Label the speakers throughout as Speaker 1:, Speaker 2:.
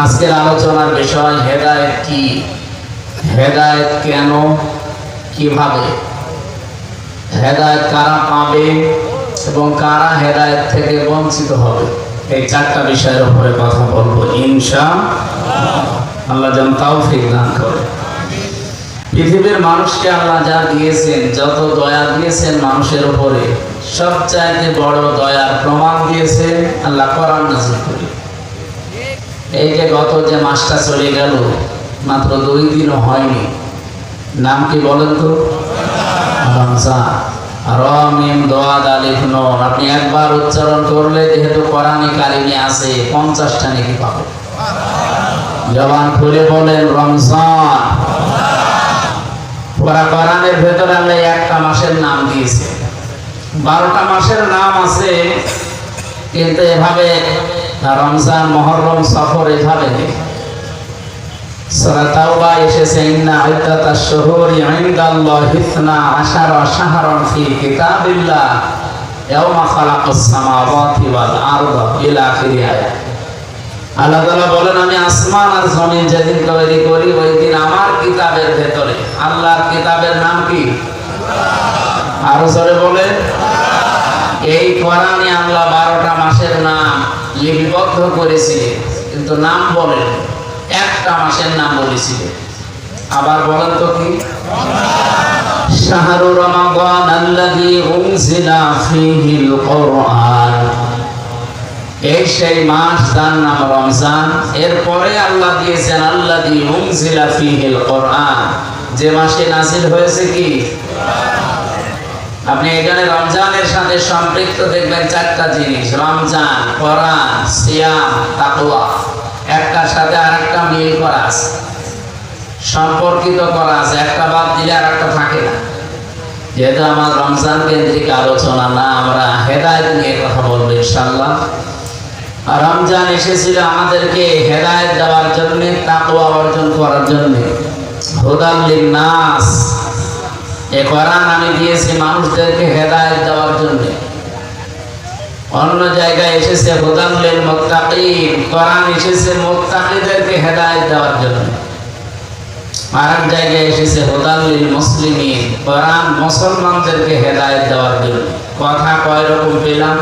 Speaker 1: আজকের আলোচনার বিষয় হেদায়েত কি? হেদায়েত কেন? কীভাবে? হেদায়ত কারা পাবে এবং কারা হেদায়ত থেকে বঞ্চিত হবে? এই চারটা বিষয়ের উপরে কথা বলব, ইনশা আল্লাহ। যেন তৌফিক দান করে। পৃথিবীর মানুষকে আল্লাহ যা দিয়েছেন, যত দয়া দিয়েছেন মানুষের উপরে, সবচাইতে বড় দয়ার প্রমাণ দিয়েছেন আল্লাহ করান নাজিল করে এই যে গত যে মাসটা চলে গেল, মাত্র দুই দিনও হয়নি। নাম কি বলেন তো? রমজান। রমিম দোয়াদ আলিফ আপনি একবার উচ্চারণ করলে যেহেতু কোরআনে কারিমে আছে, পঞ্চাশটা নাকি পাবে জবান খুলে বলেন, রমজান। ওরা কোরআনের ভেতরে আল্লাহ একটা মাসের নাম দিয়েছে। বারোটা মাসের নাম আছে, কিন্তু এভাবে রমজান মহরম সফর এভাবে। নেই সূরা তাওবা এসেছে, ইন্না শাহরান ফি কিতাবিল্লাহ ইয়াওমা খালাকাস সামাওয়াতি ওয়াল ইলা আয়াত। আল্লাহ তাআলা বলেন, আমি আসমান আর জমিন যেদিন তৈরি করি ওই দিন আমার কিতাবের ভেতরে। আল্লাহর কিতাবের নাম কি? আরও জোরে বলে এই কোরআনে আল্লাহ বারোটা মাসের নাম লিপিবদ্ধ করেছিলেন কিন্তু নাম বলেন। একটা মাসের নাম বলেছিলেন আবার বলেন তো কি? শাহরু রমাদান আল্লাযী উনজিলা ফীহিল কুরআন। এই সেই মাস যার নাম রমজান, এরপরে আল্লাহ দিয়েছেন আল্লাযী উনজিলা ফীহিল কুরআন। যে মাসে নাজিল হয়েছে কি? আপনি এখানে রমজানের সাথে সম্পৃক্ত দেখবেন চারটা জিনিস। রমজান, কোরআন, সিয়াম, তাকওয়া। একটার সাথে আরেকটা মিল করা আছে। সম্পর্কিত করা আছে। একটা বাদ দিলে আর একটা থাকে না। যেহেতু আমার রমজান কেন্দ্রিক আলোচনা, না আমরা হেদায়ত নিয়ে কথা বলব ইনশাল্লাহ রমজান এসেছিল আমাদেরকে হেদায়ত দেওয়ার জন্য, তাকওয়া অর্জন করার জন্য। হুদাল্লিন নাস এ কোরআন আমি দিয়েছি মানুষদেরকে হেদায়েত দেওয়ার জন্য। অন্য জায়গায় এসেছে হুদাল্লিল মুত্তাকিন। কোরআন এসেছে মুত্তাকিদেরকে হেদায়েত দেওয়ার জন্য। আরেক জায়গায় এসেছে হুদাল্লিল মুসলিমিন। কোরআন মুসলমানদেরকে হেদায়েত দেওয়ার জন্য। কথা কয় রকম পেলাম?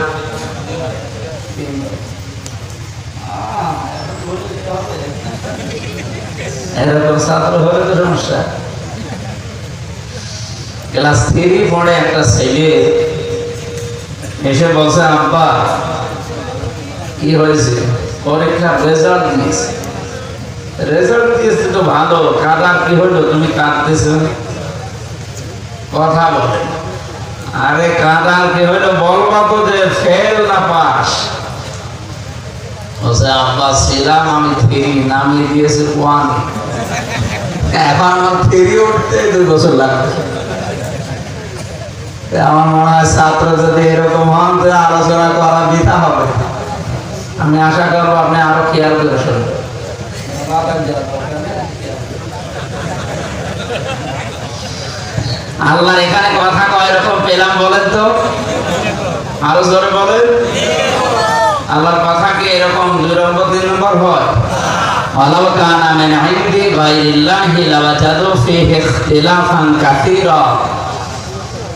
Speaker 1: এরকম ছাত্র হলে তো সমস্যা। ক্লাস থ্রি পড়ে একটা ছেলে এসে বলছে, আব্বা, কি হয়েছে? পরীক্ষার রেজাল্ট দিয়েছে রেজাল্ট দিয়েছে তো ভালো, কাদার কি হলো তুমি কাঁদতেছ? কথা বলে। আরে কাদার কি হলো বলবা তো যে ফেল না পাস। বলছে, আব্বা, ছিলাম আমি থ্রি, নামিয়ে দিয়েছে ওয়ান এখন আমার থ্রি উঠতে দুই বছর লাগবে। আমার মনে হয় ছাত্র যদি এরকম হন তো আলোচনা করা বৃথা হবে আমি আশা করবো আপনি আরো খেয়াল করে শুনবেন আল্লাহ এখানে কথা কয় রকম পেলাম বলেন তো আরো জোরে বলেন আল্লাহর কথা কি এরকম দুই নম্বর তিন নম্বর হয় ولو كان من عند غير الله لوجدوا فيه اختلافا كثيرا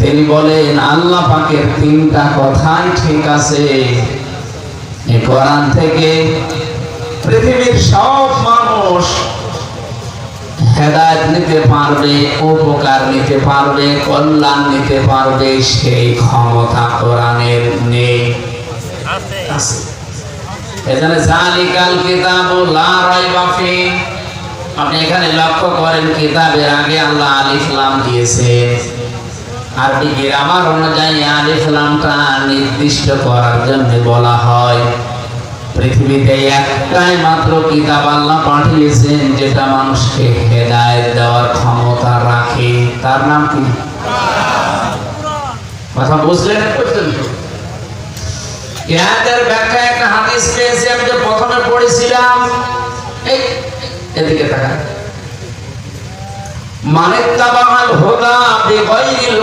Speaker 1: তিনি বলেন আল্লাহ পাকের তিনটা কথাই ঠিক আছে। কোরআন থেকে পৃথিবীর সব মানুষ হেদায়ত নিতে পারবে উপকার নিতে পারবে কল্যাণ নিতে পারবে সেই ক্ষমতা কোরআনের নেই। এখানে জালিকাল কিতাব লা রাইবা ফি। আপনি এখানে লক্ষ্য করেন কিতাবের আগে আল্লাহ আলিফ লাম দিয়েছেন। আরবি গ্রামার অনুযায়ী আলিফ লামটা নির্দিষ্ট করার জন্য বলা হয়। পৃথিবীতে একটাই মাত্র কিতাব আল্লাহ পাঠিয়েছেন, যেটা মানুষকে হেদায়েত দেওয়ার ক্ষমতা রাখে। তার নাম কি? কথা বুঝলেন পর্যন্ত? ব্যাখ্যা একটা হাদিস পেয়েছি, আমি যে প্রথমে পড়েছিলাম। এই, এদিকে তাকান। মানিত্তাবাহাল হুদা বিগাইরিল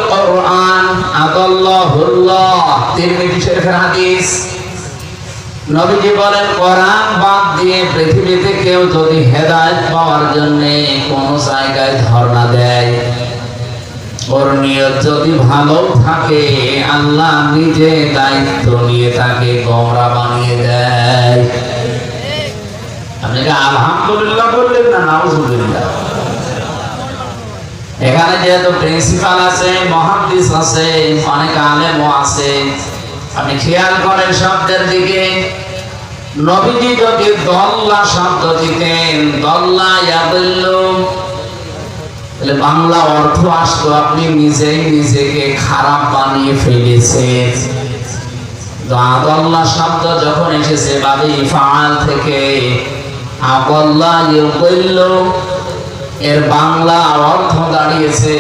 Speaker 1: বাদ দিয়ে পৃথিবীতে কেউ যদি হেদায়েত পাওয়ার জন্য কোন জায়গায় ধর্ণা দেয়, ওর নিয়ত যদি ভালো থাকে, আল্লাহ নিজে দায়িত্ব নিয়ে তাকে গমরা বানিয়ে দেয়। আপনাকে আলহামদুলিল্লাহ বললেন না, নাউজুবিল্লাহ? এখানে যেহেতু প্রিন্সিপাল আছে, মহাদিস আছে, অনেক আলেমও আছে, আপনি খেয়াল করেন শব্দের দিকে। নবীজি যদি দল্লা শব্দ দিতেন, দল্লা ইয়াদুল্লু, তাহলে বাংলা অর্থ আসতো, আপনি নিজেই নিজেকে খারাপ বানিয়ে ফেলেছেন। আদল্লা শব্দ যখন এসেছে বাবে ফাল থেকে আবল্লা ইউদুল্লু এর বাংলা অর্থ দাঁড়িয়েছে।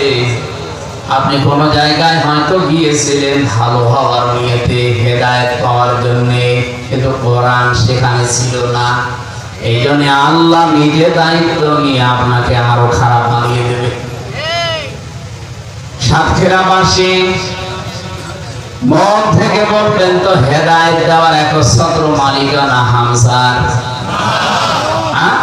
Speaker 1: আপনি কোন জায়গায় হয়তো গিয়েছিলেন ভালো হওয়ার নিয়েতে, হেদায়ত পাওয়ার জন্য, কিন্তু কোরআন সেখানে ছিল না। এই জন্য আল্লাহ নিজে দায়িত্ব নিয়ে আপনাকে আরও খারাপ বানিয়ে দেবে। সাতক্ষীরাবাসী, মন থেকে বলবেন তো, হেদায়ত দেওয়ার একচ্ছত্র মালিকানা হামসার হ্যাঁ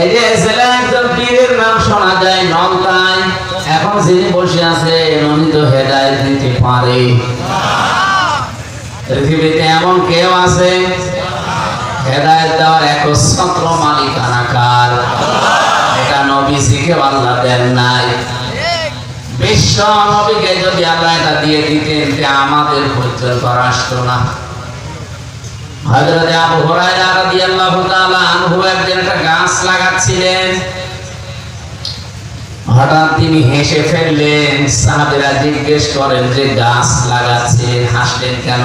Speaker 1: এই যে ছেলে একজন পীরের নাম শোনা যায় নলতায় এখন যিনি বসে আছে, উনি তো দিতে পারে। পৃথিবীতে এমন কেউ আছে, হেদায়ত দেওয়ার একচ্ছত্র মালিকানা কার এটা নবীজিকে আল্লাহ দেন নাই। বিশ্ব নবীকে যদি আল্লাহ এটা দিয়ে দিতেন আমাদের পর্যন্ত আসতো না। হযরত আবু হুরায়রা রাদিয়াল্লাহু তাআলা আনহু একদিন একটা গাছ লাগাচ্ছিলেন। হঠাৎ তিনি হেসে ফেললেন, সাহাবীরা জিজ্ঞেস করেন, যে গাছ লাগাচ্ছেন হাসলেন কেন?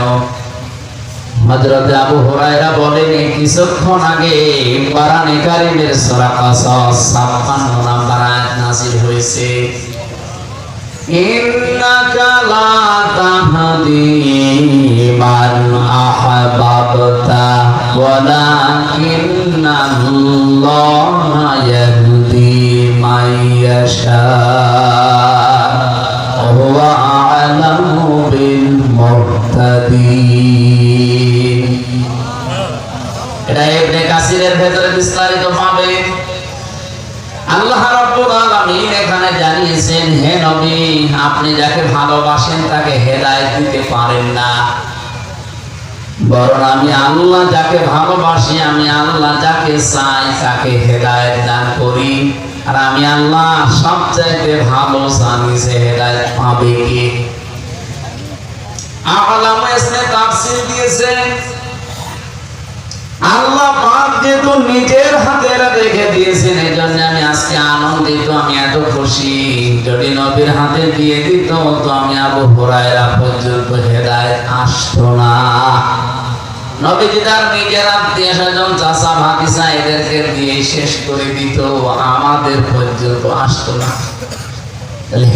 Speaker 1: হযরত আবু হুরায়রা বলেন কিছুক্ষণ আগে কোরআনে কারীমের সূরা কাসাস 56 নম্বর আয়াত নাযিল হয়েছে। إنك لا تهدي من أحببت ولكن الله يهدي من يشاء وهو أعلم بالمهتدين এটা ইবনে কাসিরের ভেতরে বিস্তারিত পাবে আল্লাহ রাব্বুল আলামিন এখানে জানিয়েছেন, হে নবী, আপনি যাকে ভালোবাসেন তাকে হেদায়েত দিতে পারেন না। বরং আমি আল্লাহ যাকে ভালোবাসি, আমি আল্লাহ যাকে চাই তাকে হেদায়েত দান করি। আর আমি আল্লাহ সবচাইতে ভালো জানি যে হেদায়েত পাবে কে। আলামা ইসনে তাফসীর দিয়েছেন আল্লাহ পাক যেহেতু নিজের হাতে রেখে দিয়েছেন এই জন্য আমি আজকে আনন্দিত, আমি এত খুশি। যদি নবীর হাতে দিয়ে দিত তো আমি আবু হুরায়রা পর্যন্ত হেদায়েত আসতো না। নবীজি তার নিজের আত্মীয় স্বজন, চাচা ভাতিসা এদেরকে দিয়ে শেষ করে দিত, আমাদের পর্যন্ত আসতো না।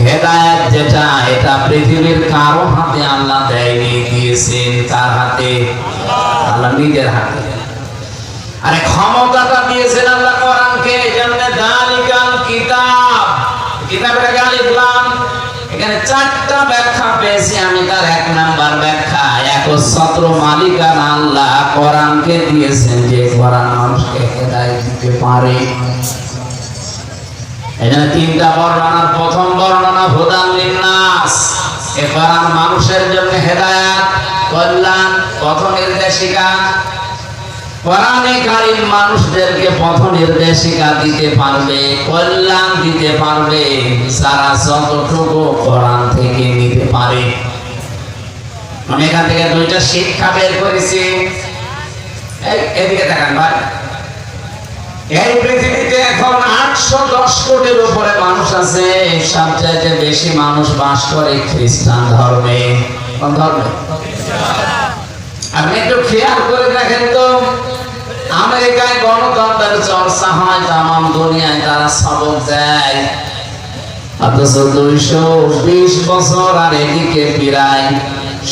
Speaker 1: হেদায়েত যেটা, এটা পৃথিবীর কারও হাতে আল্লাহ দেয়নি, দিয়েছেন তার হাতে। আল্লাহ নিজের হাতে। আরে ক্ষমতাটা দিয়েছেন আল্লাহ কোরআনকে এজন্য দালিকাল কিতাব। কিতাবের আগে আলিফ এখানে চারটা ব্যাখ্যা পেয়েছি আমি, তার এক নাম্বার ব্যাখ্যা। একচ্ছত্র মালিকান আল্লাহ কোরআনকে দিয়েছেন, যে কোরআন মানুষকে হেদায়েত দিতে পারে। এখানে তিনটা বর্ণনার প্রথম বর্ণনা হুদান লিন্নাস। এ কোরআন মানুষের জন্য হেদায়েত, কল্যাণ, পথ নির্দেশিকা। কোরআনে কারিম মানুষদেরকে পথ নির্দেশিকা দিতে পারবে, কল্যাণ দিতে পারবে সারা যতটুকু কোরআন থেকে নিতে পারে। আমি এখান থেকে দুইটা শিক্ষা বের করেছি। এদিকে দেখান ভাই। এই পৃথিবীতে এখন আটশো দশ কোটির উপরে মানুষ আছে, সবচাইতে বেশি মানুষ বাস করে খ্রিস্টান ধর্মে? আপনি একটু খেয়াল করে দেখেন তো আমেরিকায় গণতন্ত্রের চর্চা হয় তাম দুনিয়ায় তারা সবক দেয়। অথচ দুইশো বিশ বছর আর এদিকে প্রায়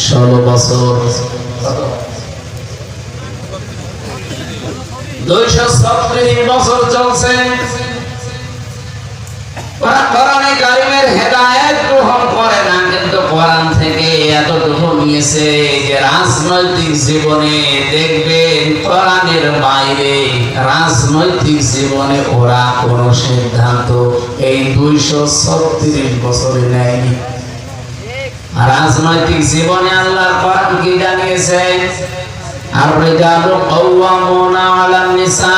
Speaker 1: ষোলো বছর। দুইশো ছত্রিশ বছর চলছে। রাজনৈতিক জীবনে দেখবেন কোরআনের বাইরে রাজনৈতিক জীবনে ওরা কোনো সিদ্ধান্ত এই দুইশো ছত্রিশ বছরে নেয়নি। রাজনৈতিক জীবনে আল্লাহর কোরআন কি জানিয়েছে? আর রিজালু কাওয়ামুনা আলান নিসা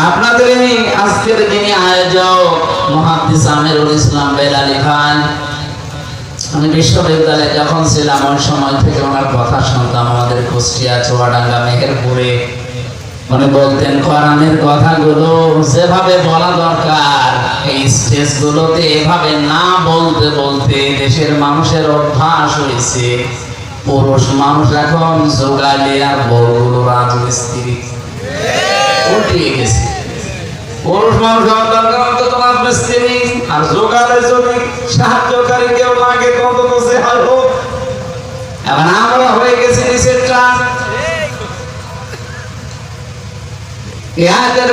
Speaker 1: আপনাদের এই আজকের যিনি আয়োজক মহাদ্দিস আমিরুল ইসলাম বেলালি ভাই আমি বিশ্ববিদ্যালয়ে যখন ছিলাম, ওই সময় থেকে ওনার কথা শুনতাম, আমাদের কুষ্টিয়া, চুয়াডাঙ্গা, মেহেরপুরে। উনি বলতেন, কোরআনের কথাগুলো যেভাবে বলা দরকার, এই স্টেজগুলোতে এভাবে না বলতে বলতে দেশের মানুষের অভ্যাস হয়েছে। পুরুষ মানুষ এখন জোগালে আর বড়গুলো রাজমিস্ত্রি। উল্টিয়ে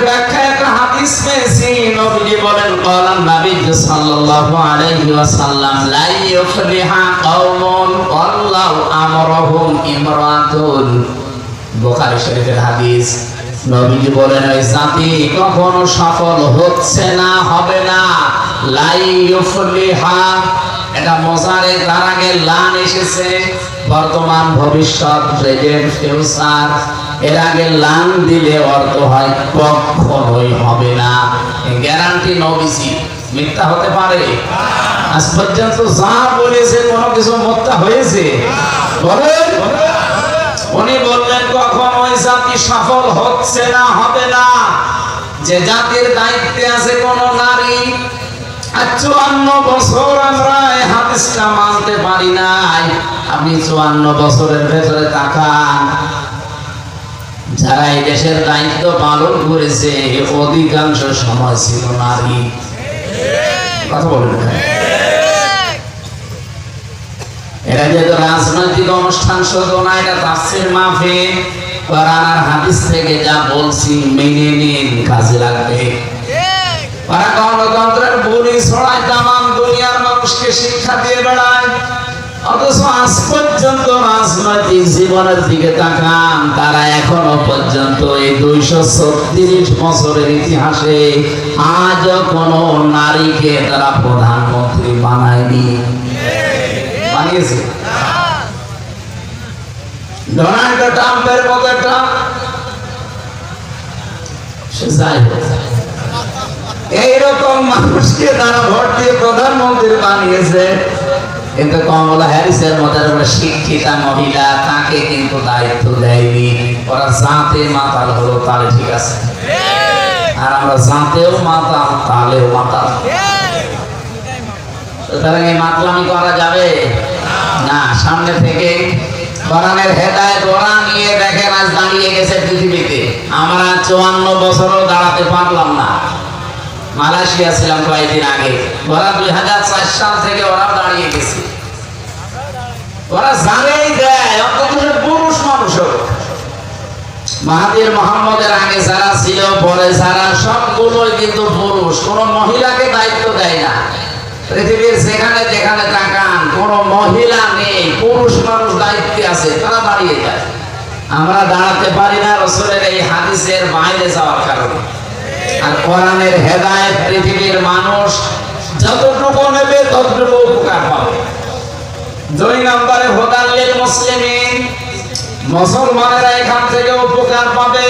Speaker 1: ব্যাখ্যা একটা হাদিস পেয়েছি, নবীজি বলেন কলান নবী সাল্লাল্লাহু আলাইহি ওয়াসাল্লাম লা ইউফলিহা কওমুন আল্লাহু আমরহুম ইমরাতুন। শরীফের হাদিস। নবীজি বলেন জাতি কখনো সফল হচ্ছে না, হবে না। এটা মজারে তার আগে লান এসেছে। বর্তমান ভবিষ্যৎ প্রেজেন্ট ফিউচার এর আগে লান দিলে অর্থ হয় কখনোই হবে না। গ্যারান্টি নবীজি, মিথ্যা হতে পারে? আজ পর্যন্ত যা বলেছে, কোনো কিছু মিথ্যা হয়েছে? বলেন। উনি বললেন, কখন জাতি সফল হচ্ছে না, হবে না। যে জাতির দায়িত্বে আছে কোন নারী। যারা এই দেশের দায়িত্ব পালন করেছে অধিকাংশ সময় ছিল নারী। কথা। এটা যেহেতু রাজনৈতিক অনুষ্ঠান শুধু না, এটা মাহফিল। কোরআন হাদিস থেকে যা বলছি মেনে নিন, কাজে লাগবে। গণতন্ত্রের ছড়ায় দুনিয়ার মানুষকে শিক্ষা দিয়ে বেড়ায়। অথচ আজ পর্যন্ত রাজনৈতিক জীবনের দিকে তাকান, তারা এখনও পর্যন্ত এই দুইশো ছত্রিশ বছরের ইতিহাসে আজও কোনো নারীকে তারা প্রধানমন্ত্রী বানায়নি। বানিয়েছে? ডোনাল্ড ট্রাম্পের মতো হোক এইরকম মানুষকে তারা ভোট দিয়ে প্রধানমন্ত্রী বানিয়েছে। কিন্তু কমলা হ্যারিসের মতো শিক্ষিতা মহিলা তাকে কিন্তু দায়িত্ব দেয়নি। ওরা জাতে মাতাল হলো, তাহলে ঠিক আছে। আর আমরা জাতেও মাতাল তাহলেও মাতাল। সুতরাং এই মাতলামি করা যাবে? না, সামনে থেকে কোরআনের হেদায়েত ওরা নিয়ে দেখেন আজ দাঁড়িয়ে গেছে পৃথিবীতে। আমরা চুয়ান্ন বছরও দাঁড়াতে পারলাম না। মালয়েশিয়া ছিলাম কয়েকদিন আগে। ওরা দুই হাজার চার সাল থেকে ওরা দাঁড়িয়ে গেছে। ওরা জানেই দেয়, অন্তত পুরুষ মাহাদির মোহাম্মদের আগে যারা ছিল, পরে যারা, সবগুলোই কিন্তু পুরুষ। কোন মহিলাকে দায়িত্ব দেয় না। পৃথিবীর যেখানে যেখানে তাকান, কোন মহিলা নেই। পুরুষ মানুষ দায়িত্বে আছে, তারা দাঁড়িয়ে যায়। আমরা দাঁড়াতে পারি না রসুলের এই হাদিসের বাইরে যাওয়ার কারণে। আর কোরআনের হেদায়েত পৃথিবীর মানুষ যতটুকু নেবে ততটুকু উপকার পাবে। দুই নম্বরে হোদাল্লিল মুসলিমিন, মুসলমানেরা এখান থেকে উপকার পাবে।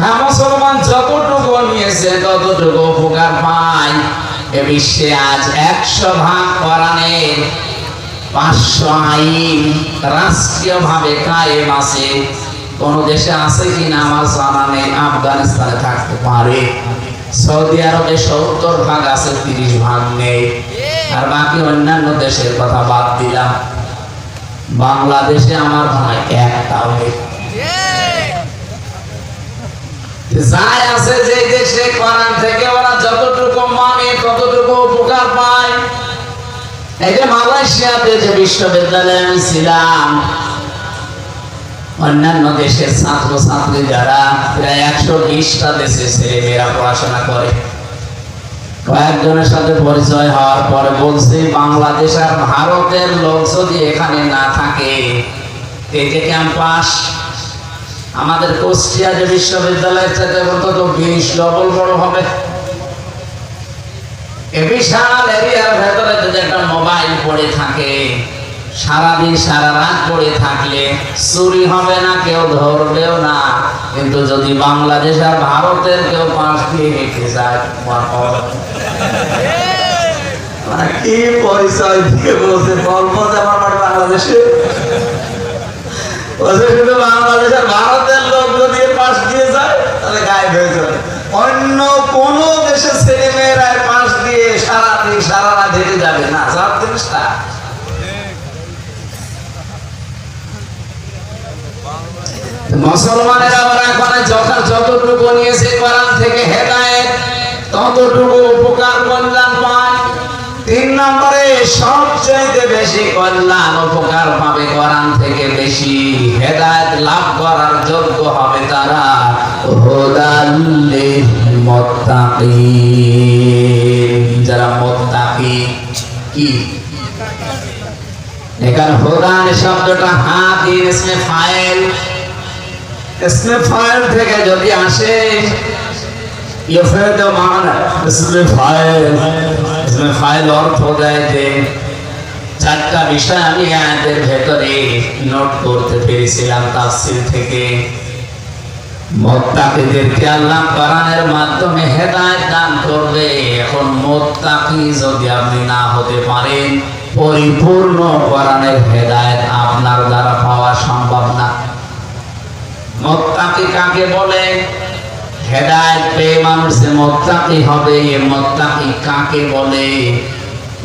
Speaker 1: হ্যাঁ মুসলমান যতটুকু নিয়েছে ততটুকু উপকার পায়। এ বিশ্বে আজ একশো ভাগ কোরআনের পাঁচশো আইন রাষ্ট্রীয় কায়েম আছে। কোন দেশে আছে কিনা আমার জানা নেই আফগানিস্তানে থাকতে পারে। সৌদি আরবে সত্তর ভাগ আছে তিরিশ ভাগ নেই। আর বাকি অন্যান্য দেশের কথা বাদ দিলাম। বাংলাদেশে আমার হয় একটাও নেই। যাই আছে যে দেশে কোরআন থেকে ওরা যতটুকু মানে ততটুকু উপকার পায় এই যে মালয়েশিয়াতে যে বিশ্ববিদ্যালয়ে আমি ছিলাম, অন্যান্য দেশের ছাত্র ছাত্রী যারা প্রায় একশো বিশটা দেশে মেয়েরা পড়াশোনা করে। কয়েকজনের সাথে পরিচয় হওয়ার পরে বলছি, বাংলাদেশ আর ভারতের লোক যদি এখানে না থাকে তেজে ক্যাম্পাস, আমাদের কুষ্টিয়া যে বিশ্ববিদ্যালয়ের সাথে অন্তত বিশ ডবল বড় হবে। বিশাল এরিয়ার ভেতরে যদি একটা মোবাইল পড়ে থাকে, সারাদিন সারা রাত পড়ে থাকলে চুরি হবে না, কেউ ধরবেও না। কিন্তু যদি বাংলাদেশ আর ভারতের কেউ পাশ দিয়ে রেখে যায়। মানে কি পরিচয় দিয়ে বলছে? বলব যে আমার বাংলাদেশে। শুধু বাংলাদেশ আর ভারতের লোক যদি পাশ দিয়ে যায়, তাহলে গায়েব হয়ে যাবে। অন্য কোন দেশের ছেলে মেয়েরা দিন সারা রাত হেঁটে যাবে। না সব জিনিসটা মুসলমানেরা ওরা এখন যখন যতটুকু নিয়েছে কোরআন থেকে হেদায়েত, ততটুকু উপকার কল্যাণ পায়। তিন নম্বরে সবচেয়ে বেশি কল্যাণ উপকার পাবে কোরআন থেকে বেশি। হেদায়েত লাভ করার যোগ্য হবে তারা। হুদাল্লিল মুত্তাকিন। যারা মুত্তাকি কি? এখানে হুদান শব্দটা হাত দিয়ে ইসমে ফাইল ইসমে ফাইল থেকে যদি আসে মানা ইসমে ফাইল ইসমে ফাইল অর্থ দেয় যে চারটা বিষয় আমি আয়াতের ভেতরে নোট করতে পেরেছিলাম থেকে। মোত্তাকিদেরকে আল্লাহ কোরআনের মাধ্যমে হেদায়েত দান করবে। এখন মোত্তাকি যদি আপনি না হতে পারেন, পরিপূর্ণ কোরআনের হেদায়েত আপনার দ্বারা পাওয়া সম্ভব না। মোত্তাকি কাকে বলে? হেদায়েত পেয়ে মানুষ যে মোত্তাকি হবে, মোত্তাকি কাকে বলে?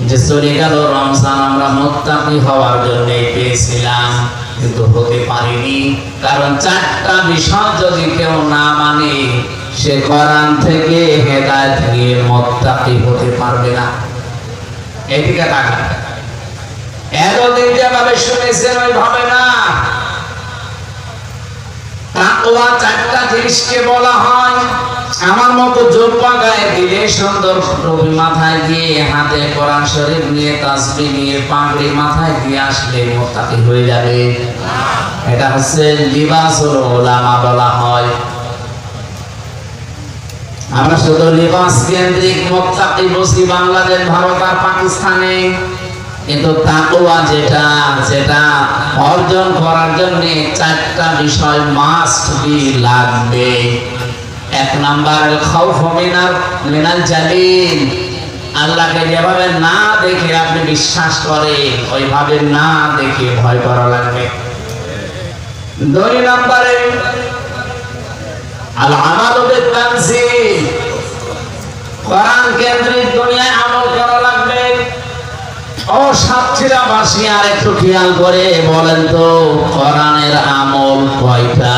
Speaker 1: যে চলে গেল রমজান, আমরা মোত্তাকি হওয়ার জন্য পেয়েছিলাম, কিন্তু হতে পারিনি। কারণ চারটা বিষয় যদি কেউ না মানে সে কোরআন থেকে হেদায়েত নিয়ে মোত্তাকি হতে পারবে না। এদিকে তাকান। এতদিন যেভাবে শুনেছেন, ওইভাবে না। তাকওয়া চারটা জিনিসকে বলা হয় আমার মতো জোব্বা গায়ে দিলে সুন্দর টুপি মাথায় দিয়ে হাতে কোরআন শরীফ নিয়ে তাসবি নিয়ে পাগড়ি মাথায় দিয়ে আসলে মোত্তাকি হয়ে যাবে। এটা হচ্ছে লিবাসুল ওলামা বলা হয়। আমরা শুধু লিবাস কেন্দ্রিক মোত্তাকি বসি বাংলাদেশ, ভারত আর পাকিস্তানে। কিন্তু তাকওয়া যেটা, সেটা অর্জন করার জন্য চারটা বিষয় মাস্ট বি লাগবে। এক নাম্বার মিনাল জালিল। আল্লাহকে যেভাবে না দেখে আপনি বিশ্বাস করেন, ওইভাবে না দেখে ভয় করা লাগবে। দুই কোরআন দুনিয়ায় আমল করা লাগবে। খেয়াল করে বলেন তো আমল কয়টা?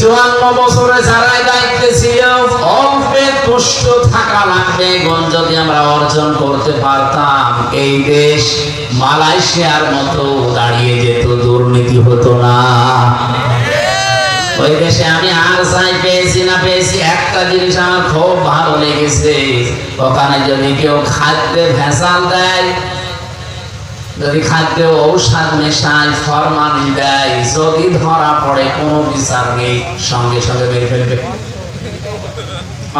Speaker 1: চুয়ান্ন বছরে যারাই দায়িত্বে ছিল অল্পে তুষ্ট থাকা লাগবে, গুণ যদি আমরা অর্জন করতে পারতাম, এই দেশ মালয়েশিয়ার মতো দাঁড়িয়ে যেত, দুর্নীতি হতো না। ওই দেশে আমি আর চাই পেয়েছি না পেয়েছি, একটা জিনিস আমার খুব ভালো লেগেছে, ওখানে যদি কেউ খাদ্যে ভেজাল দেয় যদি খাদ্যে ঔষধ মেশায়, ফরমানি দেয়, যদি ধরা পড়ে, কোনো বিচার নেই। সঙ্গে সঙ্গে মেরে ফেলবে।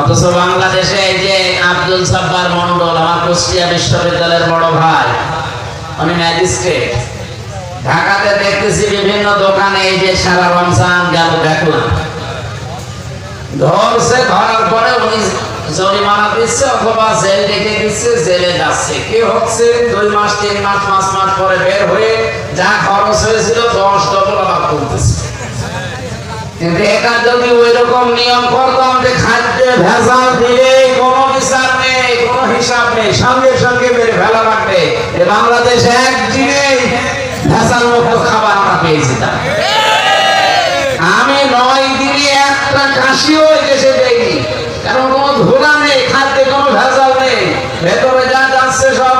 Speaker 1: অথচ বাংলাদেশে এই যে আব্দুল সাব্বার মন্ডল আমার কুষ্টিয়া বিশ্ববিদ্যালয়ের বড় ভাই, উনি ম্যাজিস্ট্রেট। ঢাকাতে দেখতেছি বিভিন্ন দোকানে এই যে সারা রমজান গেল, দেখলাম। ধরছে, ধরার পরে উনি জরিমানা দিচ্ছে অথবা ভেজাল দিলে কোনো বিচার নেই, কোনো হিসাব নেই। সঙ্গে সঙ্গে মেরে ফেলা লাগবে। এ বাংলাদেশ একদিনেই ভেজাল মুক্ত খাবার আমরা পেয়েছি আমি নয় দিনে একটা কাশিও ওই দেশে দেইনি কারণ কোনো ধুলা নেই খাদ্যে কোনো ভেজাল নেই ভেতরে যা যাচ্ছে সব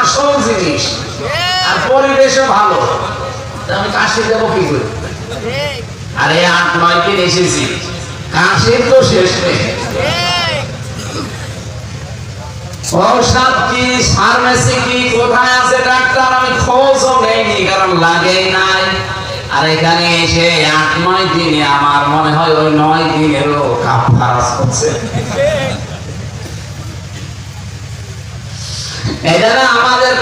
Speaker 1: আসল জিনিস আর পরিবেশও ভালো। আমি কাশি দেবো কি করে? আরে, আট, নয় দিন এসেছি। কাশির তো শেষ ফার্মেসি কি কোথায় আছে ডাক্তার? আমি খোঁজও নেইনি, কারণ লাগেই নাই। আর এখানে এসে আট, নয় দিনে আমার মনে হয় ওই নয় দিনেরও কাপ ফারাস হচ্ছে। এখানে আমাদের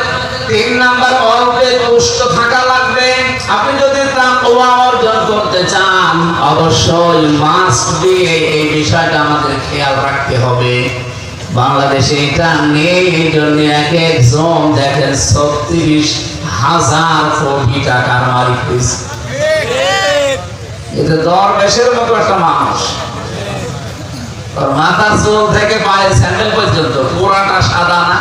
Speaker 1: তিন নাম্বার অল্পে তুষ্ট থাকা লাগবে। আপনি যদি তাকওয়া অর্জন করতে চান, অবশ্যই মাস্ট দিয়ে এই বিষয়টা আমাদের খেয়াল রাখতে হবে। বাংলাদেশে এটা নেই, এই জন্য দেখেন ছত্রিশ হাজার কোটি টাকার মালিক হয়েছে। এটা দরবেশের মতো একটা মানুষ। মাথার চুল থেকে পায়ের স্যান্ডেল পর্যন্ত, পুরাটা সাদা না?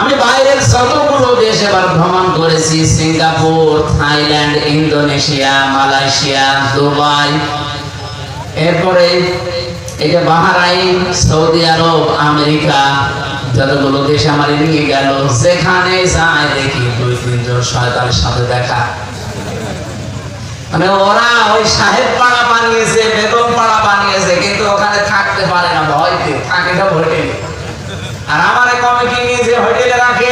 Speaker 1: আমি বাইরের যতগুলো দেশ এবার ভ্রমণ করেছি, Singapore, Thailand, Indonesia, Malaysia, Dubai. এরপরে এই যে বাহারাইন, সৌদি আরব, আমেরিকা, যতগুলো দেশ আমার নিয়ে গেল, যেখানে যায় দেখি দুই, তিনজন শয়তানের সাথে দেখা। মানে ওরা ওই সাহেব পাড়া বানিয়েছে, বেগম পাড়া বানিয়েছে, কিন্তু ওখানে থাকতে পারে না ভয়তে থাকে সব হোটেলে আর আমার হোটেলে রাখে।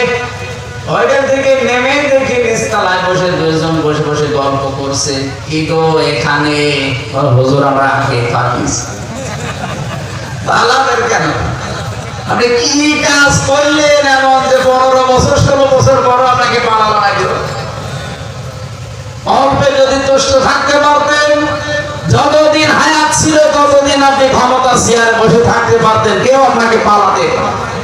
Speaker 1: হোটেল থেকে নেমে দেখি নিচতলায় বসে দুজন বসে বসে গল্প করছে। কি গো এখানে? হুজুর, আমরা কেন? আপনি কি কাজ করলেন এমন যে পনেরো বছর, ষোলো বছর পর আপনাকে অল্পে যদি তুষ্ট থাকতে পারতেন, যতদিন হায়াত ছিল ততদিন আপনি ক্ষমতা চেয়ারে বসে থাকতে পারতেন, কেউ আপনাকে পালাতে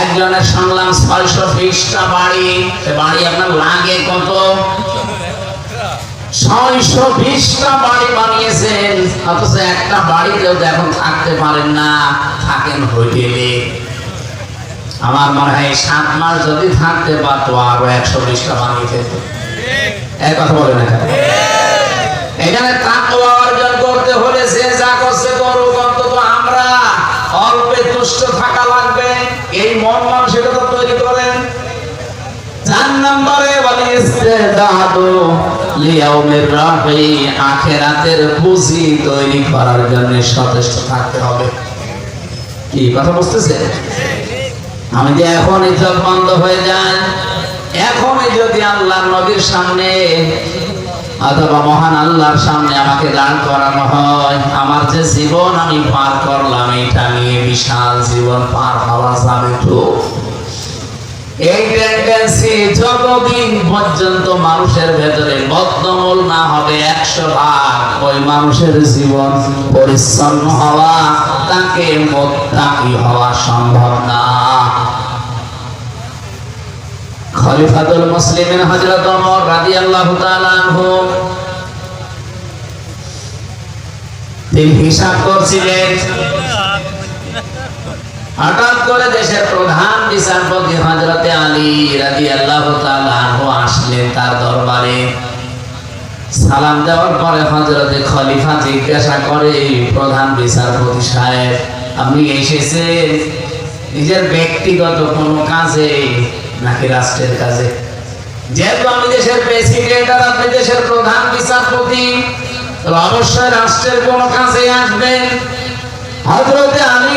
Speaker 1: একজনের শুনলাম ছয়শো বিশটা বাড়ি বাড়ি আপনার লাগে কত? ছয়শো বিশটা বাড়ি বানিয়েছেন অথচ একটা বাড়িতেও এখন থাকতে পারেন না থাকেন হোটেলে। আমার মনে হয় সাত মাস যদি থাকতে পারতো আরও একশো বিশটা বানিয়ে ফেলত। এক কথা বলে না এখানে তাকওয়া অর্জন করতে হলে যে যা করছে করুক অন্তত আমরা অল্পে তুষ্ট থাকা লাগবে এই মন মানসিকতা তৈরি করেন চার নম্বরে বলে ইস্তেদাদু রাহি, আখিরাতের পুঁজি তৈরি করার জন্য সচেষ্ট থাকতে হবে। কি কথা বুঝতেছে আমি যে এখন ইজ্জত বন্ধ হয়ে যদি আল্লাহর নবীর সামনে অথবা মহান আল্লাহর সামনে আমাকে দাঁড় করানো হয়, আমার যে জীবন আমি পার করলাম এটা নিয়ে বিশাল জীবন পার হওয়া যাবে। তো এই টেন্ডেন্সি যতদিন পর্যন্ত মানুষের ভেতরে বদ্ধমূল না হবে, একশো ভাগ ওই মানুষের জীবন পরিচ্ছন্ন হওয়া, তাকে মোত্তাকি হওয়া সম্ভব না। খলিফাতুল মুসলিমিন হযরত ওমর রাদিয়াল্লাহু তাআলা তিনি হিসাব করছিলেন হঠাৎ করে দেশের প্রধান বিচারপতি হজরতে আলী রাজি আল্লাহ আসলেন তার দরবারে। সালাম দেওয়ার পরে হজরতে খলিফা জিজ্ঞাসা করে প্রধান বিচারপতি সাহেব, আপনি এসেছেন? নিজের ব্যক্তিগত কোনো কাজে নাকি রাষ্ট্রের কাজে? যেহেতু আমি দেশের প্রেসিডেন্ট আর আপনি দেশের প্রধান বিচারপতি অবশ্যই রাষ্ট্রের কোনো কাজে আসবেন। হজরতে বলে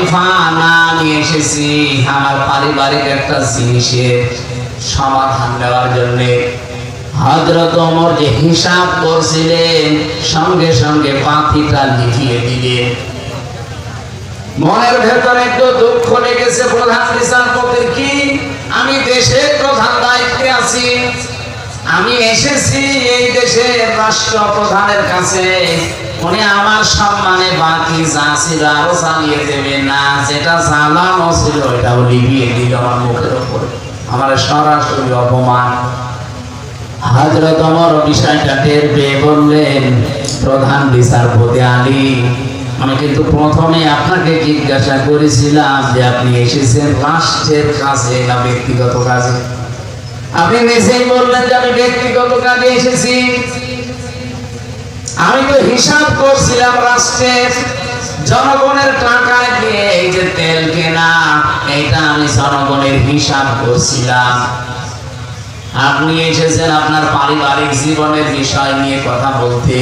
Speaker 1: খলিফা না নিয়ে এসেছি। আমার পারিবারিক একটা জিনিসের সমাধান দেওয়ার হজরত ওমর যে হিসাব করছিলেন, সঙ্গে সঙ্গে পাখিটা লিখিয়ে দিলেন। মনের ভেতরে একটু দুঃখ লেগেছে প্রধান বিচারপতির কি? আমি দেশের প্রধান দায়িত্বে আছি। আমি এসেছি এই দেশের রাষ্ট্র প্রধানের কাছে। উনি আমার সম্মানে বাকি যা ছিল আরও চালিয়ে দেবে। না, যেটা জ্বালানো ছিল ওইটাও লিভিয়ে দিল আমার মুখের উপরে। আমার সরাসরি অপমান। বিষয়টা টের পেয়ে বললেন, প্রধান বিচারপতি আলী, আমি কিন্তু প্রথমে আপনাকে জিজ্ঞাসা করেছিলাম যে আপনি এসেছেন রাষ্ট্রের কাজে না ব্যক্তিগত কাজে? আপনি নিজেই বললেন যে আমি ব্যক্তিগত কাজে এসেছি। আমি তো হিসাব করছিলাম রাষ্ট্রের জনগণের টাকায় দিয়ে এই যে তেল কেনা এটা আমি জনগণের হিসাব করছিলাম। আপনি এসেছেন আপনার পারিবারিক জীবনের বিষয় নিয়ে কথা বলতে।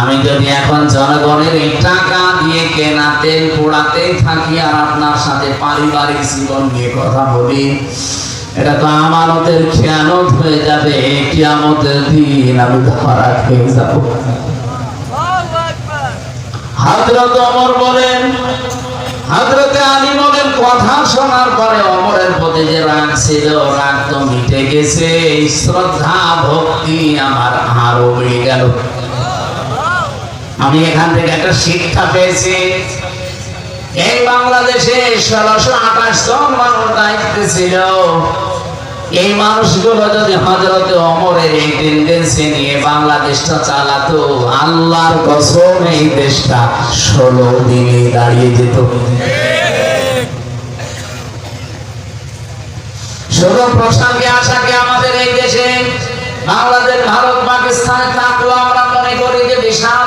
Speaker 1: আমি যদি এখন জনগণের এই টাকা দিয়ে কেনা তেল পোড়াতে থাকি আর আপনার সাথে পারিবারিক জীবন নিয়ে কথা বলি এটা তো আমানতের খেয়ানত হয়ে যাবে। কিয়ামতের দিন আমি ধরা খেয়ে যাব। হাজরত অমর বলেন হাজরতে আলী বলেন, কথা শোনার পরে অমরের প্রতি যে রাগ ছিল, রাগ তো মিটে গেছে। শ্রদ্ধা, ভক্তি আমার আরও বেড়ে গেল। আমি এখান থেকে একটা শিক্ষা পেয়েছি। এই বাংলাদেশে ষোলোশো আঠাশ জন মানুষ দায়িত্বে ছিল। এই মানুষগুলো যদি হজরতে অমরের এই টেন্ডেন্সি নিয়ে বাংলাদেশটা চালাতো, আল্লাহর কসম এই দেশটা ষোলো দিনে দাঁড়িয়ে যেত। শুধু প্রসঙ্গে আসাকে আমাদের এই দেশে, বাংলাদেশ, ভারত, পাকিস্তান তাকুয়া আমরা মনে করি যে বিশাল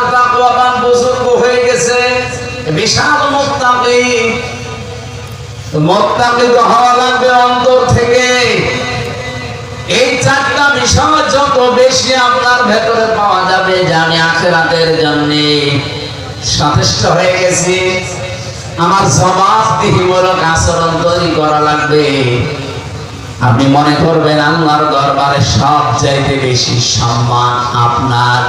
Speaker 1: বিশাল মোত্তাকি মোত্তাকি তো হওয়া লাগবে অন্তর থেকে। এই চারটা বিষয় যত বেশি আপনার ভেতরে পাওয়া যাবে যে আমি আখেরাতের জন্য সচেষ্ট হয়ে গেছি। আমার জবাবদিহিমূলক আচরণ তৈরি করা লাগবে। আপনি মনে করবেন আল্লাহর দরবারে সব চাইতে বেশি সম্মান আপনার।